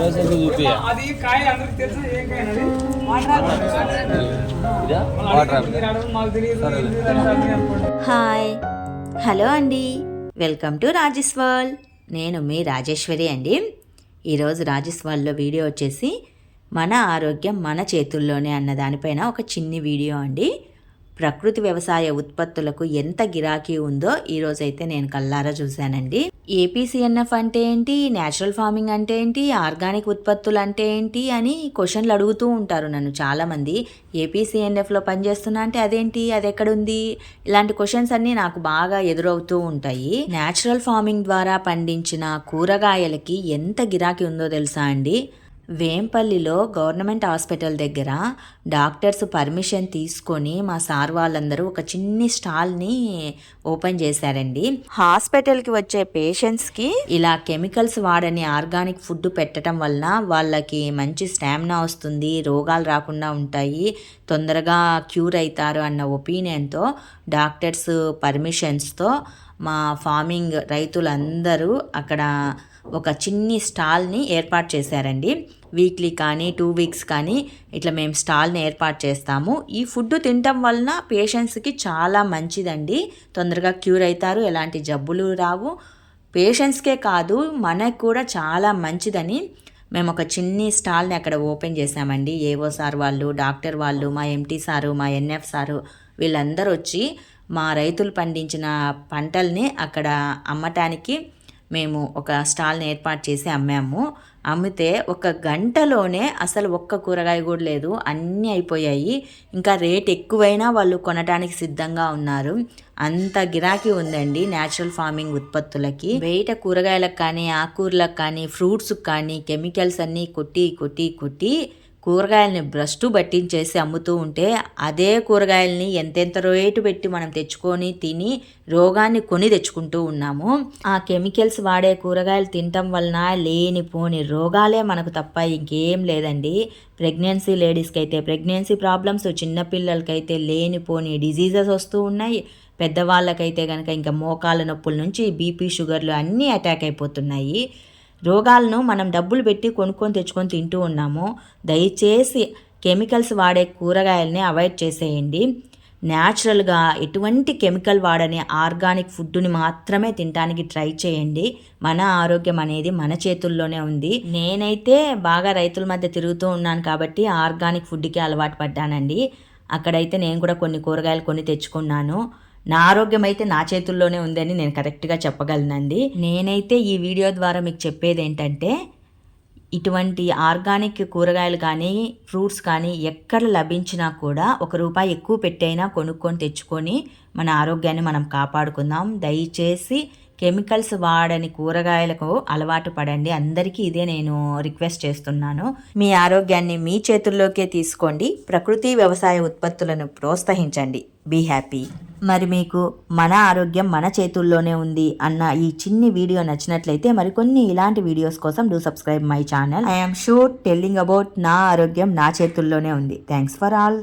అది కాయ అందరికి తెలుసు ఏం కాయ అది. హాయ్. హలో అండి. Welcome to Rajesh world. నేను మీ రాజేశ్వరి అండి. ఈరోజు రాజేష్ వరల్డ్లో వీడియో వచ్చేసి మన ఆరోగ్యం మన చేతుల్లోనే అన్న దానిపైన ఒక చిన్ని వీడియో అండి. ప్రకృతి వ్యవసాయ ఉత్పత్తులకు ఎంత గిరాకీ ఉందో ఈరోజు అయితే నేను కల్లారా చూశానండి. ఏపీసీఎన్ఎఫ్ అంటే ఏంటి? న్యాచురల్ ఫార్మింగ్ అంటే ఏంటి? ఆర్గానిక్ ఉత్పత్తులు అంటే ఏంటి? అని క్వశ్చన్లు అడుగుతూ ఉంటారు నన్ను చాలామంది. ఏపీసీఎన్ఎఫ్లో పనిచేస్తున్నా అంటే అదేంటి? అది ఎక్కడుంది? ఇలాంటి క్వశ్చన్స్ అన్నీ నాకు బాగా ఎదురవుతూ ఉంటాయి. న్యాచురల్ ఫార్మింగ్ ద్వారా పండించిన కూరగాయలకి ఎంత గిరాకీ ఉందో తెలుసా అండి? వేంపల్లిలో గవర్నమెంట్ హాస్పిటల్ దగ్గర డాక్టర్స్ పర్మిషన్ తీసుకొని మా సార్ వాళ్ళందరూ ఒక చిన్ని స్టాల్ని ఓపెన్ చేశారండి. హాస్పిటల్కి వచ్చే పేషెంట్స్కి ఇలా కెమికల్స్ వాడని ఆర్గానిక్ ఫుడ్ పెట్టడం వలన వాళ్ళకి మంచి స్టామినా వస్తుంది రోగాలు రాకుండా ఉంటాయి తొందరగా క్యూర్ అవుతారు అన్న ఒపీనియన్తో డాక్టర్స్ పర్మిషన్స్తో మా ఫార్మింగ్ రైతులందరూ అక్కడ ఒక చిన్ని స్టాల్ని ఏర్పాటు చేశారండి. వీక్లీ కానీ టూ వీక్స్ కానీ ఇట్లా మేము స్టాల్ని ఏర్పాటు చేస్తాము. ఈ ఫుడ్ తినటం వలన పేషెంట్స్కి చాలా మంచిదండి. తొందరగా క్యూర్ అవుతారు ఎలాంటి జబ్బులు రావు. పేషెంట్స్కే కాదు మనకు కూడా చాలా మంచిదని మేము ఒక చిన్ని స్టాల్ని అక్కడ ఓపెన్ చేశామండి. ఏవో సార్ వాళ్ళు డాక్టర్ వాళ్ళు మా ఎంటీ సారు మా ఎన్ఎఫ్ సారు వీళ్ళందరూ వచ్చి మా రైతులు పండించిన పంటల్ని అక్కడ అమ్మటానికి మేము ఒక స్టాల్ని ఏర్పాటు చేసి అమ్మాము. అమ్మితే ఒక గంటలోనే అసలు ఒక్క కూరగాయ కూడా లేదు. అన్నీ అయిపోయాయి. ఇంకా రేట్ ఎక్కువైనా వాళ్ళు కొనడానికి సిద్ధంగా ఉన్నారు. అంత గిరాకీ ఉందండి న్యాచురల్ ఫార్మింగ్ ఉత్పత్తులకి. బయట కూరగాయలకు కానీ ఆకుకూరలకు కానీ ఫ్రూట్స్కి కానీ కెమికల్స్ అన్నీ కొట్టి కొట్టి కొట్టి కూరగాయలని బ్రష్టు పట్టించేసి అమ్ముతూ ఉంటే అదే కూరగాయలని ఎంతెంత రేటు పెట్టి మనం తెచ్చుకొని తిని రోగాన్ని కొని తెచ్చుకుంటూ ఉన్నాము. ఆ కెమికల్స్ వాడే కూరగాయలు తినటం వలన లేనిపోని రోగాలే మనకు తప్ప ఇంకేం లేదండి. ప్రెగ్నెన్సీ లేడీస్కి అయితే ప్రెగ్నెన్సీ ప్రాబ్లమ్స్ చిన్నపిల్లలకైతే లేనిపోని డిజీజెస్ వస్తూ ఉన్నాయి. పెద్దవాళ్ళకైతే కనుక ఇంకా మోకాళ్ళ నొప్పుల నుంచి బీపీ షుగర్లు అన్నీ అటాక్ అయిపోతున్నాయి. రోగాలను మనం డబ్బులు పెట్టి కొనుక్కొని తెచ్చుకొని తింటూ ఉన్నాము. దయచేసి కెమికల్స్ వాడే కూరగాయలని అవాయిడ్ చేసేయండి. న్యాచురల్గా ఎటువంటి కెమికల్ వాడని ఆర్గానిక్ ఫుడ్ని మాత్రమే తినడానికి ట్రై చేయండి. మన ఆరోగ్యం అనేది మన చేతుల్లోనే ఉంది. నేనైతే బాగా రైతుల మధ్య తిరుగుతూ ఉన్నాను కాబట్టి ఆర్గానిక్ ఫుడ్కి అలవాటు పడ్డానండి. అక్కడైతే నేను కూడా కొన్ని కూరగాయలు కొని తెచ్చుకున్నాను. నా ఆరోగ్యం అయితే నా చేతుల్లోనే ఉందని నేను కరెక్ట్గా చెప్పగలనండి. నేనైతే ఈ వీడియో ద్వారా మీకు చెప్పేది ఏంటంటే ఇటువంటి ఆర్గానిక్ కూరగాయలు కానీ ఫ్రూట్స్ కానీ ఎక్కడ లభించినా కూడా ఒక రూపాయి ఎక్కువ పెట్టైనా కొనుక్కొని తెచ్చుకొని మన ఆరోగ్యాన్ని మనం కాపాడుకుందాం. దయచేసి కెమికల్స్ వాడని కూరగాయలకు అలవాటు పడండి. అందరికీ ఇదే నేను రిక్వెస్ట్ చేస్తున్నాను. మీ ఆరోగ్యాన్ని మీ చేతుల్లోకే తీసుకోండి. ప్రకృతి వ్యవసాయ ఉత్పత్తులను ప్రోత్సహించండి. Be happy. మరి మీకు మన ఆరోగ్యం మన చేతుల్లోనే ఉంది అన్న ఈ చిన్ని వీడియో నచ్చినట్లయితే మరికొన్ని ఇలాంటి వీడియోస్ కోసం do subscribe my channel I'm sure telling about నా ఆరోగ్యం నా చేతుల్లోనే ఉంది. Thanks for all